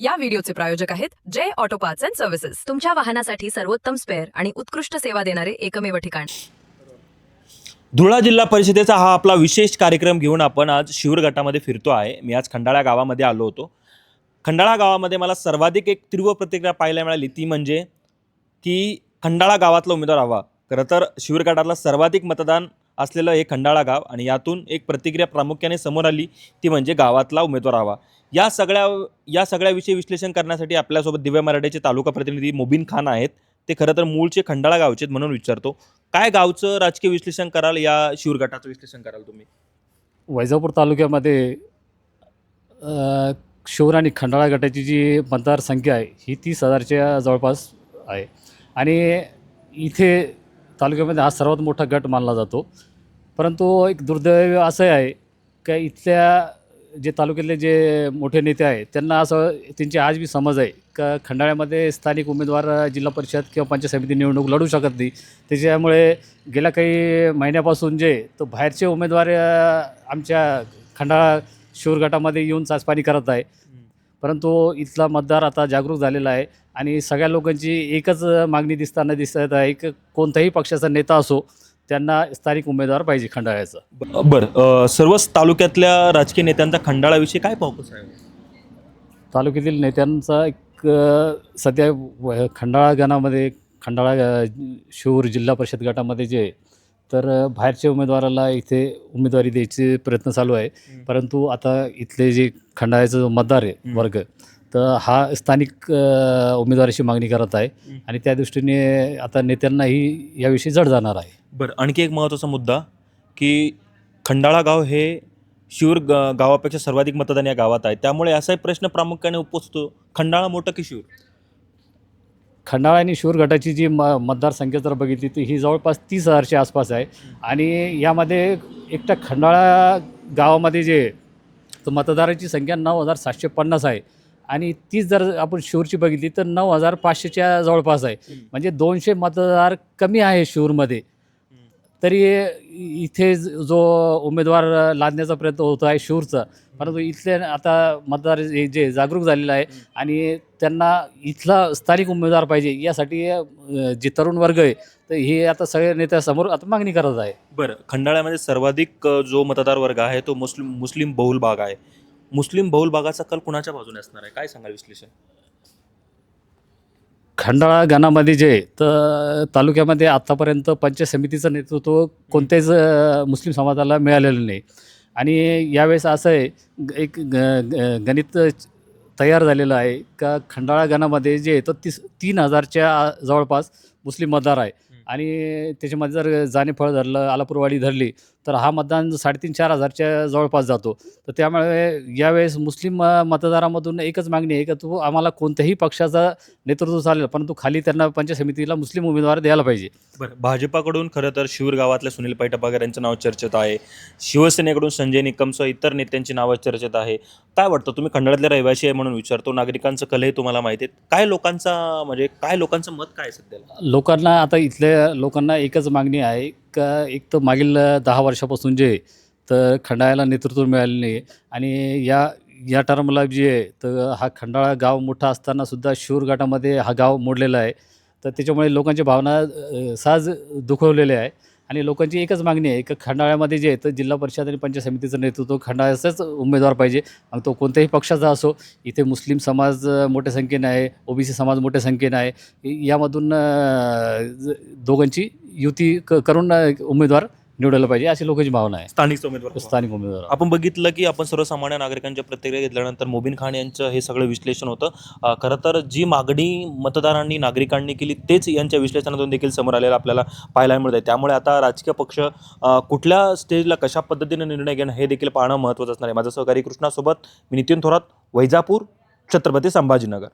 या व्हिडिओचे प्रायोजक आहेत Jai auto parts and services. तुमच्या वाहनासाठी सर्वोत्तम स्पेअर आणि उत्कृष्ट सेवा देणारे एकमेव ठिकाण. धुळा जिल्हा परिषदेचा हा आपला विशेष कार्यक्रम घेऊन आपण आज शिवर गटामध्ये फिरतो आहे. मी आज खंडाळा गावामध्ये आलो होतो. खंडाळा गावामध्ये मला सर्वाधिक एक तीव्र प्रतिक्रिया पाहायला मिळाली ती म्हणजे की खंडाळा गावातला उमेदवार हवा. खरं तर शिवर गटातला सर्वाधिक मतदान असलेलं हे खंडाळा गाव आणि यातून एक प्रतिक्रिया प्रामुख्याने समोर आली ती म्हणजे गावातला उमेदवार हवा. या सगळ्या या सगळ्याविषयी विश्लेषण करण्यासाठी आपल्यासोबत दिव्य मराठीचे तालुका प्रतिनिधी मुबीन खान आहेत. ते खरं तर मूळचे खंडाळा गावचे आहेत म्हणून विचारतो. काय गावचं राजकीय विश्लेषण कराल या शिवर गटाचं विश्लेषण कराल तुम्ही? वैजापूर तालुक्यामध्ये शिवर आणि खंडाळा गटाची जी मतदारसंख्या आहे ही तीस हजारच्या जवळपास आहे. आणि इथे तालुक्यामध्ये हा सर्वात मोठा गट मानला जातो. परंतु एक दुर्दैव असं आहे का इथल्या जे तालुक्यातले जे मोठे नेते आहेत त्यांना असं त्यांची आज बी समज आहे का खंडाळ्यामध्ये स्थानिक उमेदवार जिल्हा परिषद किंवा पंचायत समिती निवडणूक लढू शकत नाही. त्याच्यामुळे गेल्या काही महिन्यापासून जे तो बाहेरचे उमेदवार आमच्या खंडाळा शिवर गटामध्ये येऊन चाचपाणी करत आहे. परंतु इथला मतदार आता जागरूक झालेला आहे. आणि सगळ्या लोकांची एकच मागणी दिसताना दिसत आहे की कोणताही पक्षाचा नेता असो त्यांना स्थानिक उमेदवार पाहिजे खंडाळ्याचा बरं सर्वच तालुक्यातल्या राजकीय नेत्यांचा खंडाळाविषयी काय फोकस आहे तालुक्यातील नेत्यांचा एक सध्या खंडाळा गणामध्ये खंडाळा अ, शिवूर जिल्हा परिषद गटामध्ये जे आहे, तर बाहेरच्या उमेदवाराला इथे उमेदवारी द्यायचे प्रयत्न चालू आहे. परंतु आता इथले जे खंडाळ्याचं जो मतदार आहे. वर्ग तर हा स्थानिक अ, उमेदवाराची मागणी करत आहे. आणि त्या दृष्टीने आता नेत्यांनाही याविषयी जड जाणार आहे. बरं आणखी एक महत्त्वाचा मुद्दा की खंडाळा गाव हे शिवर ग गावापेक्षा सर्वाधिक मतदान या गावात आहे. त्यामुळे असाही प्रश्न प्रामुख्याने उपसतो खंडाळा मोठं की शिवर खंडाळा आणि शिवर गटाची जी म मतदारसंख्या जर बघितली तर ही जवळपास तीस हजारच्या आसपास आहे. आणि यामध्ये एकट्या खंडाळा गावामध्ये जे तर मतदाराची संख्या नऊ हजार सातशे पन्नास आहे. आणि तीच जर आपण शिवरची बघितली तर नऊ हजार पाचशेच्या जवळपास आहे. म्हणजे दोनशे मतदार कमी आहे शिवरमध्ये तरी इथे ज- उमेदवार लादण्याचा प्रयत्न होतो आहे शिवरचा परंतु इथले आता मतदार जे जागरूक झालेलं आहे आणि त्यांना इथला स्थानिक उमेदवार पाहिजे यासाठी जे तरुण वर्ग आहे तर हे आता सगळ्या नेत्यासमोर आता मागणी करत आहे. बरं खंडाळ्यामध्ये सर्वाधिक जो मतदार वर्ग आहे तो मुस्लिम मुस्लिम बहुल भाग आहे. मुस्लिम बहुल भागाचा कल कुणाच्या बाजूने असणार आहे? काय सांगाल विश्लेषण खंडाळा गणामध्ये जे तर तालुक्यामध्ये आत्तापर्यंत पंचायत समितीचं नेतृत्व कोणत्याच मुस्लिम समाजाला मिळालेलं नाही. आणि यावेळेस असं आहे एक ग- ग- गणित तयार झालेलं आहे का खंडाळा गणामध्ये जे तर तीस तीन हजारच्या जवळपास मुस्लिम मतदार आहे. आणि त्याच्यामध्ये जर जाणेफळ धरलं आलापूरवाडी धरली तर हा मतदान साडेतीन चार हजारच्या जवळपास जातो. तर त्यामुळे यावेळेस मुस्लिम मतदारामधून एकच मागणी आहे का तो आम्हाला कोणत्याही पक्षाचा नेतृत्व चालेल परंतु खाली त्यांना पंचायत समितीला मुस्लिम उमेदवार द्यायला पाहिजे. बरं भाजपाकडून खरं तर शिवर गावातल्या सुनील पैठपागर यांचं नाव चर्चेत आहे. शिवसेनेकडून संजय निकमसह इतर नेत्यांची नावं चर्चेत आहे. काय वाटतं तुम्ही खंडाळ्यातले रहिवासी आहे म्हणून विचारतो नागरिकांचं कलही तुम्हाला माहिती आहे. काय लोकांचा म्हणजे काय लोकांचं मत काय आहे सध्याला? लोकांना आता इथल्या लोकांना एकच मागणी आहे का एक तर मागील दहा वर्षापासून जे आहे, तर खंडाळ्याला नेतृत्व मिळालेलं नाही. आणि या या टर्मला जे आहे तर हा खंडाळा गाव मोठा असताना सुद्धा शिवर गटामध्ये हा गाव मोडलेला आहे. तर त्याच्यामुळे लोकांच्या भावना अ, सहज दुखवलेल्या आहे. आणि लोकांची एकच मागणी आहे की खंडाळ्यामध्ये जे आहे तर जिल्हा परिषद आणि पंचायत समितीचं नेतृत्व खंडाळ्याचाच उमेदवार पाहिजे. मग तो कोणत्याही पक्षाचा असो इथे मुस्लिम समाज अ, मोठ्या संख्येने आहे ओबीसी समाज मोठ्या संख्येने आहे यामधून अ, ज- दोघांची युती क करून उमेदवार निवडायला पाहिजे अशी लोकांची भावना आहे. स्थानिक उमेदवार. स्थानिक उमेदवार. आपण बघितलं की आपण सर्वसामान्य नागरिकांच्या प्रतिक्रिया घेतल्यानंतर मोबिन खान यांचं हे सगळं विश्लेषण होतं. खरं तर जी मागणी मतदारांनी नागरिकांनी केली तेच यांच्या विश्लेषणातून देखील समोर आलेलं आपल्याला पाहायला मिळत आहे त्यामुळे आता राजकीय पक्ष कुठल्या स्टेजला कशा पद्धतीने निर्णय घेणं हे देखील पाहणं महत्त्वाचं असणार आहे. माझा सहकारी कृष्णासोबत मी नितीन थोरात वैजापूर छत्रपती संभाजीनगर.